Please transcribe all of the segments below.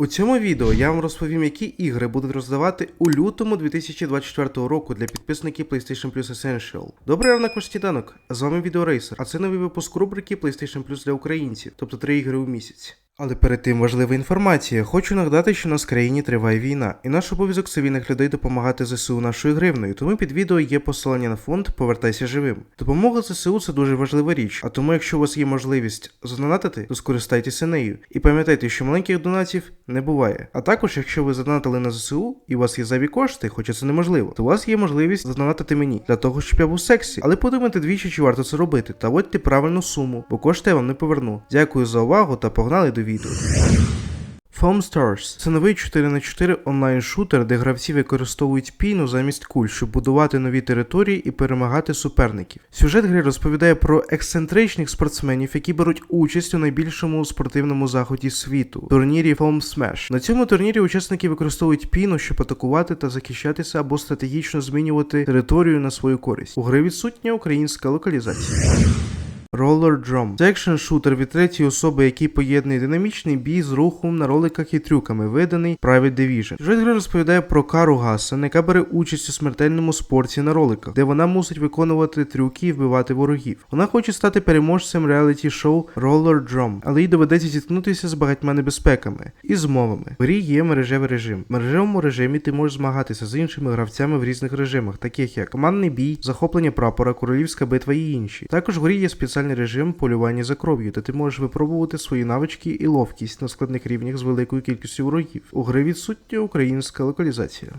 У цьому відео я вам розповім, які ігри будуть роздавати у лютому 2024 року для підписників PlayStation Plus Essential. Добрий ранок, ваш сніданок. З вами Відеорейсер, а це новий випуск рубрики PlayStation Plus для українців, тобто три ігри у місяць. Але перед тим важлива інформація. Хочу нагадати, що у нас в країні триває війна, і наш обов'язок цивільних людей допомагати ЗСУ нашою гривною. Тому під відео є посилання на фонд Повертайся живим. Допомога ЗСУ це дуже важлива річ. А тому, якщо у вас є можливість задонатити, то скористайтеся нею. І пам'ятайте, що маленьких донатів не буває. А також, якщо ви задонатили на ЗСУ і у вас є зайві кошти, хоча це неможливо, то у вас є можливість задонатити мені для того, щоб я був сексі. Але подумайте двічі, чи варто це робити, та вводьте правильну суму, бо кошти я вам не поверну. Дякую за увагу та погнали до відео. Foam Stars – це новий 4х4 онлайн-шутер, де гравці використовують піну замість куль, щоб будувати нові території і перемагати суперників. Сюжет гри розповідає про ексцентричних спортсменів, які беруть участь у найбільшому спортивному заході світу турнірі Foam Smash. На цьому турнірі учасники використовують піну, щоб атакувати та захищатися або стратегічно змінювати територію на свою користь. У гри відсутня українська локалізація. Roller Drum. Це екшн шутер від третьої особи, який поєднує динамічний бій з рухом на роликах і трюками, виданий Private Division. Сюжет гри розповідає про Кару Гасен, яка бере участь у смертельному спорті на роликах, де вона мусить виконувати трюки і вбивати ворогів. Вона хоче стати переможцем реаліті шоу Roller Drum, але їй доведеться зіткнутися з багатьма небезпеками і змовами. В грі є мережевий режим. В мережевому режимі ти можеш змагатися з іншими гравцями в різних режимах, таких як командний бій, захоплення прапора, королівська битва і інші. Також в грі є спеціальний режим полювання за кров'ю, де ти можеш випробувати свої навички і ловкість на складних рівнях з великою кількістю ворогів. У гри відсутня українська локалізація.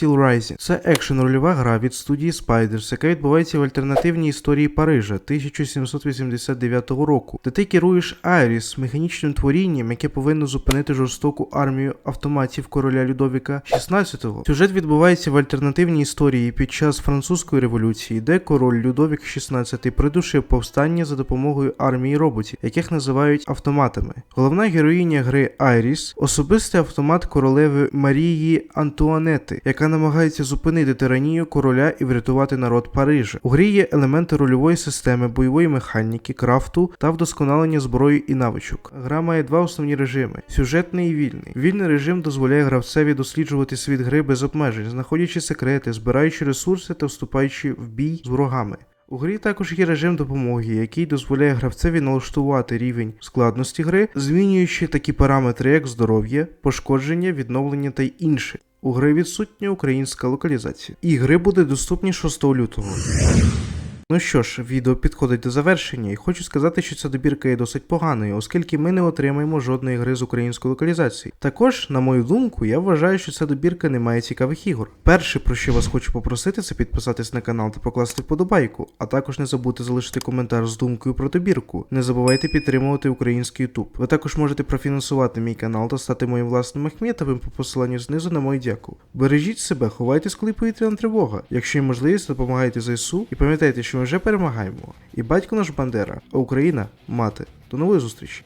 Steel Rising – це екшен рольова гра від студії Spiders, яка відбувається в альтернативній історії Парижа 1789 року, де ти керуєш Айріс, механічним творінням, яке повинно зупинити жорстоку армію автоматів короля Людовіка XVI. Сюжет відбувається в альтернативній історії під час французької революції, де король Людовік XVI придушив повстання за допомогою армії роботів, яких називають автоматами. Головна героїня гри Айріс особистий автомат королеви Марії Антуанети, яка намагається зупинити тиранію короля і врятувати народ Парижа. У грі є елементи рольової системи, бойової механіки, крафту та вдосконалення зброї і навичок. Гра має два основні режими: сюжетний і вільний. Вільний режим дозволяє гравцеві досліджувати світ гри без обмежень, знаходячи секрети, збираючи ресурси та вступаючи в бій з ворогами. У грі також є режим допомоги, який дозволяє гравцеві налаштувати рівень складності гри, змінюючи такі параметри, як здоров'я, пошкодження, відновлення та інше. У гри відсутня українська локалізація. Ігри буде доступні 6 лютого. Ну що ж, відео підходить до завершення, і хочу сказати, що ця добірка є досить поганою, оскільки ми не отримаємо жодної гри з української локалізації. Також, на мою думку, я вважаю, що ця добірка не має цікавих ігор. Перше, про що вас хочу попросити, це підписатись на канал та покласти вподобайку, а також не забудьте залишити коментар з думкою про добірку. Не забувайте підтримувати український YouTube. Ви також можете профінансувати мій канал та стати моїм власним Ахметовим по посиланню знизу на мою дяку. Бережіть себе, ховайтесь, коли повітряна тривога. Якщо є можливість, допомагайте ЗСУ і пам'ятайте, що ми вже перемагаємо. І батько наш Бандера, а Україна мати. До нової зустрічі!